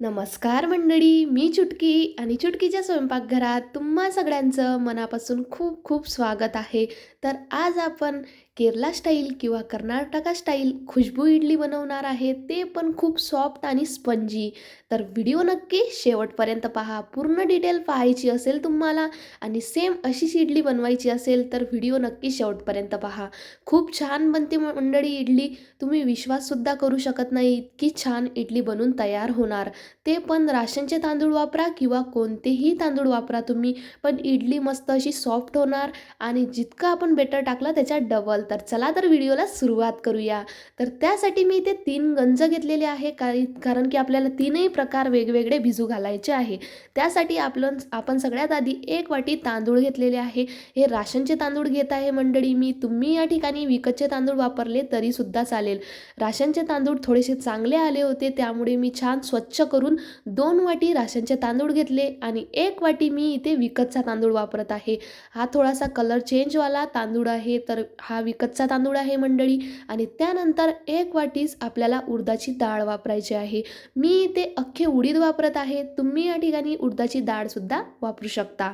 नमस्कार मंडळी मी चुटकी आणि चुटकीच्या स्वयंपाकघरात तुम्हा सगळ्यांचं मनापासून खूप खूप स्वागत आहे. तर आज आपण केरला स्टाईल किंवा कर्नाटका स्टाईल खुशबू इडली बनवणार आहे ते पण खूप सॉफ्ट आणि स्पंजी. तर व्हिडिओ नक्की शेवटपर्यंत पहा. पूर्ण डिटेल पाहायची असेल तुम्हाला आणि सेम अशीच इडली बनवायची असेल तर व्हिडिओ नक्की शेवटपर्यंत पहा. खूप छान बनते मंडळी इडली. तुम्ही विश्वाससुद्धा करू शकत नाही इतकी छान इडली बनून तयार होणार. ते पण राशनचे तांदूळ वापरा किंवा कोणतेही तांदूळ वापरा तुम्ही. पण इडली मस्त अशी सॉफ्ट होणार आणि जितकं आपण बेटर टाकलं त्याच्यात डबल. तर चला तर व्हिडिओला सुरुवात करूया. तर त्यासाठी मी इथे तीन गंज घेतलेले आहे कारण कारण की आपल्याला तीनही प्रकार वेगवेगळे भिजू घालायचे आहे. त्यासाठी आपलं आपण सगळ्यात आधी एक वाटी तांदूळ घेतलेले आहे. हे राशनचे तांदूळ घेत आहे मंडळी मी. तुम्ही या ठिकाणी विकतचे तांदूळ वापरले तरीसुद्धा चालेल. राशनचे तांदूळ थोडेसे चांगले आले होते त्यामुळे मी छान स्वच्छ करून दोन वाटी राशनचे तांदूळ घेतले आणि एक वाटी मी इथे विकतचा तांदूळ वापरत आहे. हा थोडासा कलर चेंजवाला तांदूळ आहे तर हा विक कच्चा तांदूळ आहे मंडळी. आणि त्यानंतर एक वाटीच आपल्याला उडदाची डाळ वापरायची आहे. मी इथे अख्खे उडीद वापरत आहे. तुम्ही या ठिकाणी उडदाची डाळसुद्धा वापरू शकता.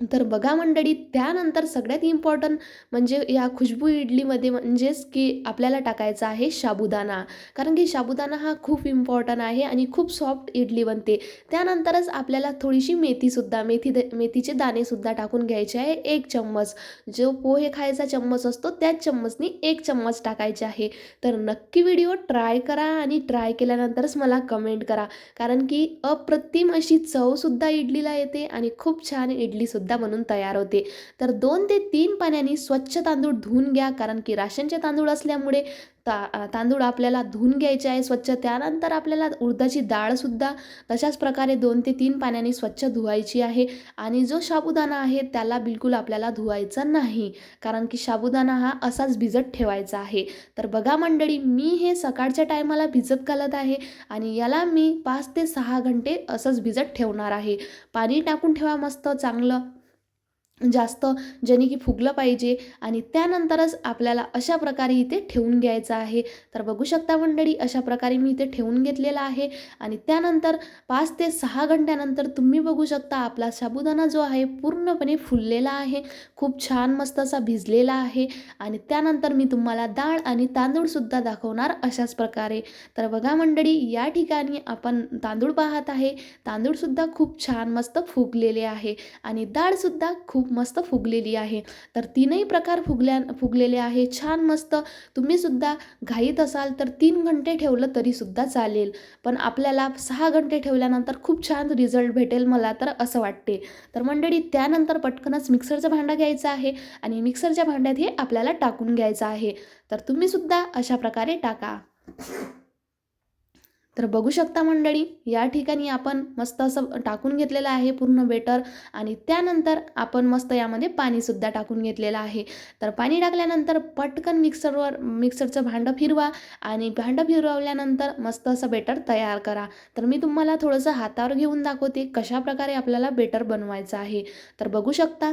तर बघा मंडळी त्यानंतर सगळ्यात इम्पॉर्टंट म्हणजे या खुशबू इडलीमध्ये म्हणजेच की आपल्याला टाकायचा आहे साबुदाणा कारण की साबुदाणा हा खूप इम्पॉर्टंट आहे आणि खूप सॉफ्ट इडली बनते. त्यानंतरच आपल्याला थोडीशी मेथीसुद्धा मेथी द मेथीचे दाणेसुद्धा टाकून घ्यायचे आहे एक चम्मच. जो पोहे खायचा चम्मच असतो त्याच चम्मचनी एक चम्मच टाकायचे आहे. तर नक्की व्हिडिओ ट्राय करा आणि ट्राय केल्यानंतरच मला कमेंट करा. कारण की अप्रतिम अशी चवसुद्धा इडलीला येते आणि खूप छान इडलीसुद्धा सुद्धा बनून तयार होते. तर दोन ते तीन पाण्याने स्वच्छ तांदूळ धुवून घ्या कारण की राशनचे तांदूळ असल्यामुळे ता तांदूळ आपल्याला धुवून घ्यायचे आहे स्वच्छ. त्यानंतर आपल्याला उडदाची डाळसुद्धा तशाच प्रकारे दोन ते तीन पाण्याने स्वच्छ धुवायची आहे. आणि जो साबुदाणा आहे त्याला बिलकुल आपल्याला धुवायचा नाही कारण की साबुदाणा हा असाच भिजत ठेवायचा आहे. तर बघा मंडळी मी हे सकाळच्या टायमाला भिजत घालत आहे आणि याला मी पाच ते सहा घंटे असंच भिजत ठेवणार आहे. पाणी टाकून ठेवा मस्त चांगलं. जास्त ज्याने की फुगलं पाहिजे आणि त्यानंतरच आपल्याला अशा प्रकारे इथे ठेवून घ्यायचं आहे. तर बघू शकता मंडळी अशा प्रकारे मी इथे ठेवून घेतलेला आहे आणि त्यानंतर पाच ते सहा घंट्यानंतर तुम्ही बघू शकता आपला साबुदाणा जो आहे पूर्णपणे फुललेला आहे. खूप छान मस्त असा भिजलेला आहे आणि त्यानंतर मी तुम्हाला डाळ आणि तांदूळसुद्धा दाखवणार अशाच प्रकारे. तर बघा मंडळी या ठिकाणी आपण तांदूळ पाहत आहे. तांदूळसुद्धा खूप छान मस्त फुगलेले आहे आणि डाळसुद्धा खूप मस्त फुगलेली आहे. तर तीनही प्रकार फुगल्या फुगलेले आहे. छान मस्त. तुम्हीसुद्धा घाईत असाल तर तीन घंटे ठेवलं तरीसुद्धा चालेल. पण आपल्याला सहा घंटे ठेवल्यानंतर खूप छान रिझल्ट भेटेल मला तर असं वाटते. तर मंडळी त्यानंतर पटकनच मिक्सरचं भांडं घ्यायचं आहे आणि मिक्सरच्या भांड्यात हे आपल्याला टाकून घ्यायचं आहे. तर तुम्हीसुद्धा अशा प्रकारे टाका. तर बघू शकता मंडळी या ठिकाणी आपण मस्त असं टाकून घेतलेलं आहे पूर्ण बेटर आणि त्यानंतर आपण मस्त यामध्ये पाणीसुद्धा टाकून घेतलेलं आहे. तर पाणी टाकल्यानंतर पटकन मिक्सरवर मिक्सरचं भांडं फिरवा आणि भांडं फिरवल्यानंतर मस्त असं बेटर तयार करा. तर मी तुम्हाला थोडंसं हातावर घेऊन दाखवते कशाप्रकारे आपल्याला बेटर बनवायचं आहे. तर बघू शकता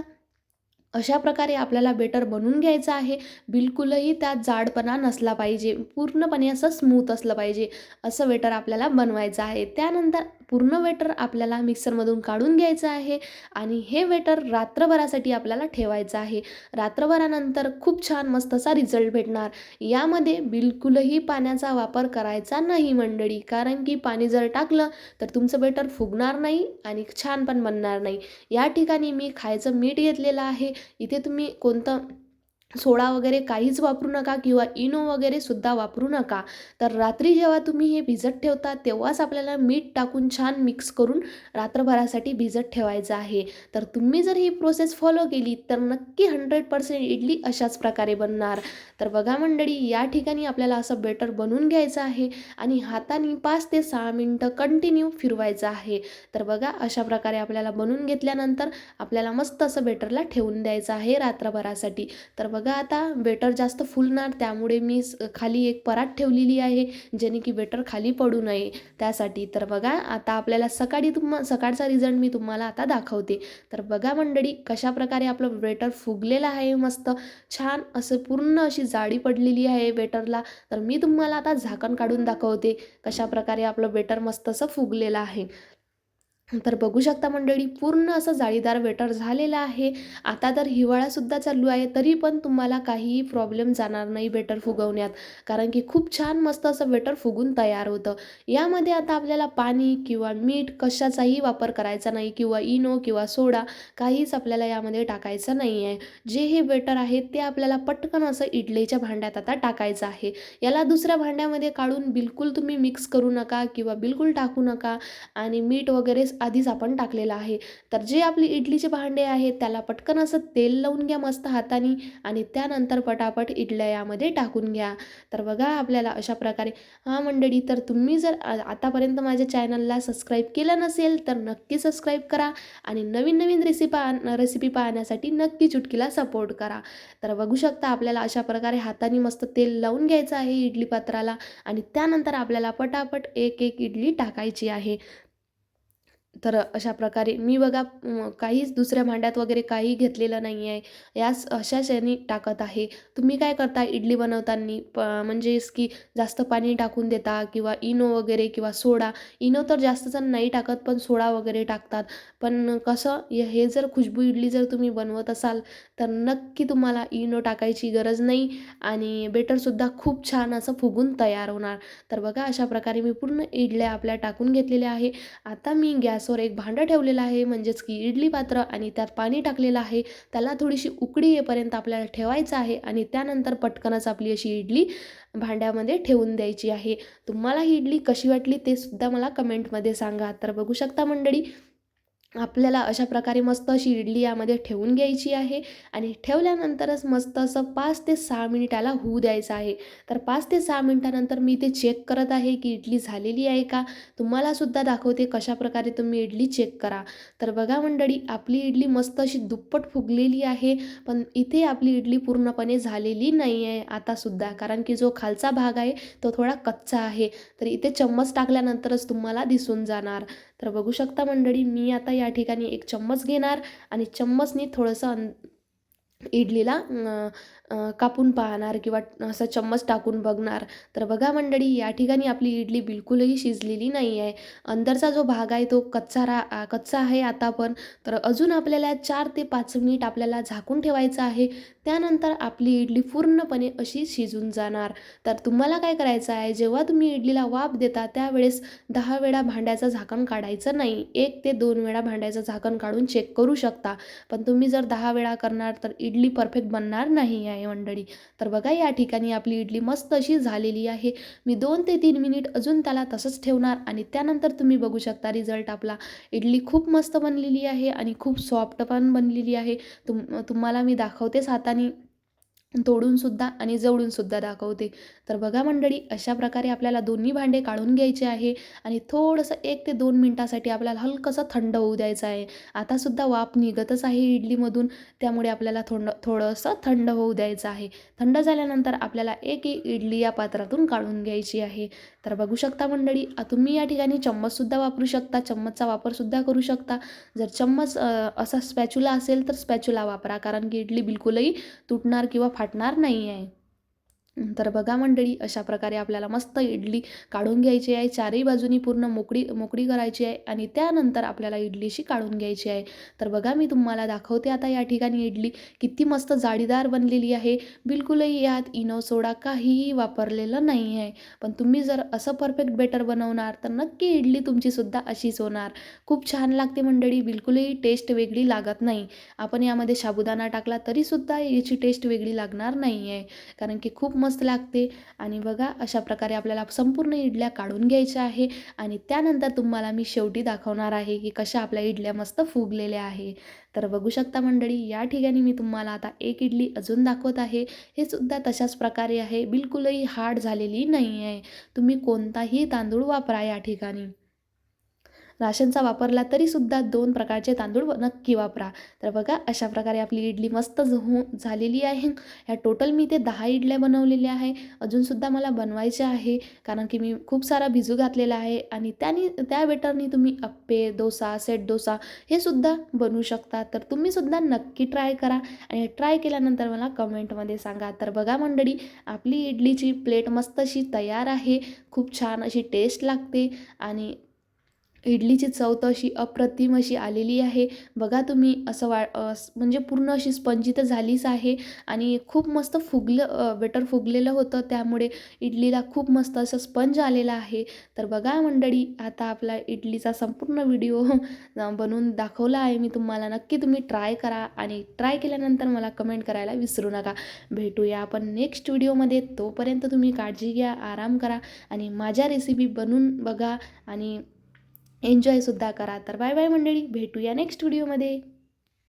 अशा प्रकारे आपल्याला बेटर बनवून घ्यायचं आहे. बिलकुलही त्यात जाडपणा नसला पाहिजे. पूर्णपणे असं स्मूथ असलं पाहिजे. असं वेटर आपल्याला बनवायचं आहे. त्यानंतर पूर्ण वेटर आपल्याला मिक्सरमधून काढून घ्यायचं आहे आणि हे वेटर रात्रभरासाठी आपल्याला ठेवायचं आहे. रात्रभरानंतर खूप छान मस्त असा रिझल्ट भेटणार. यामध्ये बिलकुलही पाण्याचा वापर करायचा नाही मंडळी. कारण की पाणी जर टाकलं तर तुमचं बेटर फुगणार नाही आणि छान पण बनणार नाही. या ठिकाणी मी खायचं मीठ घेतलेलं आहे. इथे तुम्ही कोणतं सोडा वगैरे काहीच वापरू नका किंवा इनो वगैरे सुद्धा वापरू नका. तर रात्री जेव्हा तुम्ही हे भिजत ठेवता तेव्हाच आपल्याला मीठ टाकून छान मिक्स करून रात्रभरासाठी भिजत ठेवायचं आहे. तर तुम्ही जर ही प्रोसेस फॉलो केली तर नक्की हंड्रेड पर्सेंट इडली अशाच प्रकारे बनणार. तर बघा मंडळी या ठिकाणी आपल्याला असं बेटर बनवून घ्यायचं आहे आणि हाताने पाच ते सहा मिनटं कंटिन्यू फिरवायचं आहे. तर बघा अशा प्रकारे आपल्याला बनवून घेतल्यानंतर आपल्याला मस्त असं बेटरला ठेवून द्यायचं आहे रात्रभरासाठी. तर बघा आता बेटर जास्त फुलणार त्यामुळे मी स खाली एक परात ठेवलेली आहे जेणे की बेटर खाली पडू नये. त्यासाठी तर बघा आता आपल्याला सकाळी तुम्हा सकाळचा रिझल्ट मी तुम्हाला आता दाखवते. तर बघा मंडळी कशाप्रकारे आपलं बेटर फुगलेलं आहे मस्त छान असं पूर्ण अशी जाळी पडलेली आहे बेटरला तर मी तुम्हाला आता झाकण काढून दाखवते कशाप्रकारे आपलं बेटर मस्त असं फुगलेलं आहे. तर बघू शकता मंडळी पूर्ण असं जाळीदार वेटर झालेलं आहे. आता तर हिवाळासुद्धा चालू आहे तरी पण तुम्हाला काहीही प्रॉब्लेम जाणार नाही वेटर फुगवण्यात. कारण की खूप छान मस्त असं वेटर फुगून तयार होतं. यामध्ये आता आपल्याला पाणी किंवा मीठ कशाचाही वापर करायचा नाही किंवा इनो किंवा सोडा काहीच आपल्याला यामध्ये टाकायचं नाही आहे जे हे वेटर आहे ते आपल्याला पटकन असं इडलीच्या भांड्यात आता टाकायचं आहे. याला दुसऱ्या भांड्यामध्ये काढून बिलकुल तुम्ही मिक्स करू नका किंवा बिलकुल टाकू नका. आणि मीठ वगैरे आधीच आपण टाकलेलं आहे. तर जे आपली इडलीचे भांडे आहेत त्याला पटकन असं तेल लावून घ्या मस्त हाताने आणि त्यानंतर पटापट इडल्या यामध्ये टाकून घ्या. तर बघा आपल्याला अशा प्रकारे. हा मंडळी तर तुम्ही जर आतापर्यंत माझ्या चॅनलला सबस्क्राईब केलं नसेल तर नक्की सबस्क्राईब करा आणि नवीन नवीन रेसिपी रेसिपी पाहण्यासाठी नक्की चुटकीला सपोर्ट करा. तर बघू शकता आपल्याला अशा प्रकारे हाताने मस्त तेल लावून घ्यायचं आहे इडली पात्राला आणि त्यानंतर आपल्याला पटापट एक एक इडली टाकायची आहे. तर अशा प्रकारे मी बघा काहीच दुसऱ्या भांड्यात वगैरे काही घेतलेलं नाही आहे याच अशा याने टाकत आहे. तुम्ही काय करता इडली बनवताना? प म्हणजेच की जास्त पाणी टाकून देता किंवा इनो वगैरे किंवा सोडा? इनो तर जास्त जण नाही टाकत पण सोडा वगैरे टाकतात. पण कसं हे जर खुशबू इडली जर तुम्ही बनवत असाल तर नक्की तुम्हाला इनो टाकायची गरज नाही आणि बेटरसुद्धा खूप छान असं फुगून तयार होणार. तर बघा अशा प्रकारे मी पूर्ण इडल्या आपल्या टाकून घेतलेल्या आहे. आता मी गॅस गॅसवर एक भांडं ठेवलेलं आहे. म्हणजेच की इडली पात्र आणि त्यात पाणी टाकलेलं आहे. त्याला थोडीशी उकडी येईपर्यंत आपल्याला ठेवायचं आहे आणि त्यानंतर पटकनच आपली अशी इडली भांड्यामध्ये ठेवून द्यायची आहे. तुम्हाला ही इडली कशी वाटली ते सुद्धा मला कमेंटमध्ये सांगा. तर बघू शकता मंडळी आपल्याला अशा प्रकारे मस्त अशी इडली यामध्ये ठेवून घ्यायची आहे. आणि ठेवल्यानंतरच मस्त असं पाच ते सहा मिनिटाला होऊ द्यायचं आहे. तर पाच ते सहा मिनिटानंतर मी ते चेक करत आहे की इडली झालेली आहे का? तुम्हालासुद्धा दाखवते कशाप्रकारे तुम्ही इडली चेक करा. तर बघा मंडळी आपली इडली मस्त अशी दुप्पट फुगलेली आहे. पण इथे आपली इडली पूर्णपणे झालेली नाही आहे आतासुद्धा कारण की जो खालचा भाग आहे तो थोडा कच्चा आहे. तर इथे चम्मच टाकल्यानंतरच तुम्हाला दिसून जाणार. तर बघू शकता मंडळी मी आता या ठिकाणी एक चम्मच घेणार आणि चम्मचनी थोडंसं अन इडलीला कापून पाहणार किंवा असं चम्मच टाकून बघणार. तर बघा मंडळी या ठिकाणी आपली इडली बिलकुलही शिजलेली नाही आहे अंदरचा जो भाग आहे तो कच्चा रा कच्चा आहे आता पण. तर अजून आपल्याला चार ते पाच मिनिट आपल्याला झाकून ठेवायचं आहे. त्यानंतर आपली इडली पूर्णपणे अशी शिजून जाणार. तर तुम्हाला काय करायचं आहे जेव्हा तुम्ही इडलीला वाफ देता त्यावेळेस दहा वेळा भांड्याचं झाकण काढायचं नाही. एक ते दोन वेळा भांड्याचं झाकण काढून चेक करू शकता. पण तुम्ही जर दहा वेळा करणार तर इडली परफेक्ट बनणार नाही आहे मंडळी. तर बघा या ठिकाणी आपली इडली मस्त अशी झालेली आहे. मी दोन ते तीन मिनिट अजून त्याला तसंच ठेवणार आणि त्यानंतर तुम्ही बघू शकता रिझल्ट आपला. इडली खूप मस्त बनलेली आहे आणि खूप सॉफ्ट पण बनलेली आहे. तुम तुम्हाला मी दाखवतेच हाताने. तोडूनसुद्धा आणि जवळूनसुद्धा दाखवते. तर बघा मंडळी अशा प्रकारे आपल्याला दोन्ही भांडे काढून घ्यायचे आहे आणि थोडंसं एक ते दोन मिनटासाठी आपल्याला हलकंसं थंड होऊ द्यायचं आहे. आतासुद्धा वाफ निघतच आहे इडलीमधून त्यामुळे आपल्याला थोडं थोडंसं थंड होऊ द्यायचं आहे. थंड झाल्यानंतर आपल्याला एक इडली या पात्रातून काढून घ्यायची आहे. तर बघू शकता मंडळी तुम्ही या ठिकाणी चम्मचसुद्धा वापरू शकता चम्मचचा वापरसुद्धा करू शकता. जर चम्मच असा स्पॅच्युला असेल तर स्पॅच्युला वापरा कारण की इडली बिलकुलही तुटणार किंवा फाटणार नाही आहे तर बघा मंडळी अशा प्रकारे आपल्याला मस्त इडली काढून घ्यायची आहे. चारही बाजूनी पूर्ण मोकळी मोकळी करायची आहे आणि त्यानंतर आपल्याला इडलीशी काढून घ्यायची आहे. तर बघा मी तुम्हाला दाखवते आता या ठिकाणी इडली किती मस्त जाळीदार बनलेली आहे. बिलकुलही यात इनो सोडा काहीही वापरलेलं नाही आहे. पण तुम्ही जर असं परफेक्ट बेटर बनवणार तर नक्की इडली तुमचीसुद्धा अशीच होणार. खूप छान लागते मंडळी बिलकुलही टेस्ट वेगळी लागत नाही. आपण यामध्ये साबुदाणा टाकला तरीसुद्धा याची टेस्ट वेगळी लागणार नाही आहे कारण की खूप मस्त लागते. आणि बघा अशा प्रकारे आपल्याला संपूर्ण इडल्या काढून घ्यायच्या आहे. आणि त्यानंतर तुम्हाला मी शेवटी दाखवणार आहे की कशा आपल्या इडल्या मस्त फुगलेल्या आहे. तर बघू शकता मंडळी या ठिकाणी मी तुम्हाला आता एक इडली अजून दाखवत आहे. हे सुद्धा तशाच प्रकारे आहे. बिलकुलही हार्ड झालेली नाही आहे तुम्ही कोणताही तांदूळ वापरा या ठिकाणी. राशनचा वापरला तरीसुद्धा दोन प्रकारचे तांदूळ व- नक्की वापरा. तर बघा अशा प्रकारे आपली इडली मस्त झ- झालेली आहे. ह्या टोटल मी ते दहा इडल्या बनवलेल्या आहे. अजूनसुद्धा मला बनवायच्या आहे कारण की मी खूप सारा भिजू घातलेला आहे आणि त्यानी त्या बेटरनी तुम्ही अप्पे डोसा सेट डोसा हे सुद्धा बनवू शकता. तर तुम्हीसुद्धा नक्की ट्राय करा आणि ट्राय केल्यानंतर मला कमेंटमध्ये सांगा. तर बघा मंडळी आपली इडलीची प्लेट मस्त अशी तयार आहे. खूप छान अशी टेस्ट लागते आणि इडलीची चव तर अशी अप्रतिम अशी आलेली आहे. बघा तुम्ही असं वा म्हणजे पूर्ण अशी स्पंजी तर झालीच आहे आणि खूप मस्त फुगलं बेटर फुगलेलं होतं. त्यामुळे इडलीला खूप मस्त असं स्पंज आलेला आहे. तर बघा मंडळी आता आपला इडलीचा संपूर्ण व्हिडिओ बनवून दाखवला आहे. मी तुम्हाला नक्की तुम्ही ट्राय करा आणि ट्राय केल्यानंतर मला कमेंट करायला विसरू नका. भेटूया आपण नेक्स्ट व्हिडिओमध्ये तोपर्यंत तुम्ही काळजी घ्या आराम करा आणि माझ्या रेसिपी बनवून बघा आणि एन्जॉयसुद्धा करा. तर बाय बाय मंडळी भेटूया नेक्स्ट व्हिडिओमध्ये